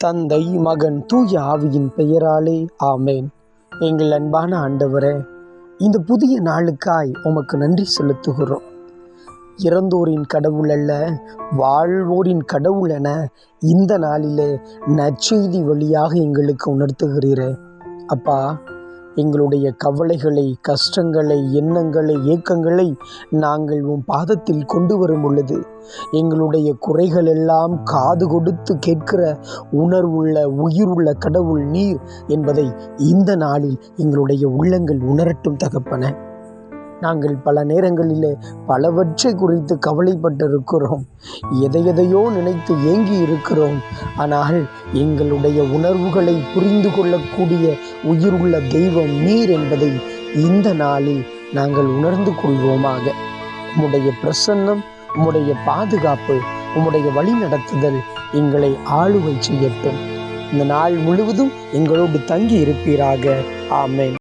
தந்தை மகன் தூய ஆவியின் பெயராலே ஆமேன். எங்கள் அன்பான ஆண்டவரே இந்த புதிய நாளுக்காய் உமக்கு நன்றி செலுத்துகிறோம். இறந்தோரின் கடவுள் அல்ல வாழ்வோரின் கடவுள் என இந்த நாளிலே நற்செய்தி வழியாக எங்களுக்கு உணர்த்துகிறீரே. அப்பா எங்களுடைய கவலைகளை கஷ்டங்களை எண்ணங்களை ஏக்கங்களை நாங்கள் உன் பாதத்தில் கொண்டு வரும் பொழுது எங்களுடைய குறைகள் எல்லாம் காது கொடுத்து கேட்கிற உணர்வுள்ள உயிருள்ள கடவுள் நீர் என்பதை இந்த நாளில் எங்களுடைய உள்ளங்கள் உணரட்டும் தகப்பன. நாங்கள் பல நேரங்களிலே பலவற்றை குறித்து கவலைப்பட்டிருக்கிறோம். எதை எதையோ நினைத்து ஏங்கி இருக்கிறோம் ஆனால் எங்களுடைய உணர்வுகளை புரிந்து கொள்ளக்கூடிய உயிருள்ள தெய்வம் நீர் என்பதை இந்த நாளில் நாங்கள் உணர்ந்து கொள்வோமாக. உம்முடைய பிரசன்னம் உம்முடைய பாதுகாப்பு உம்முடைய வழிநடத்துதல் எங்களை ஆளுகை செய்யட்டும். இந்த நாள் முழுவதும் எங்களோடு தங்கி இருப்பீராக ஆமேன்.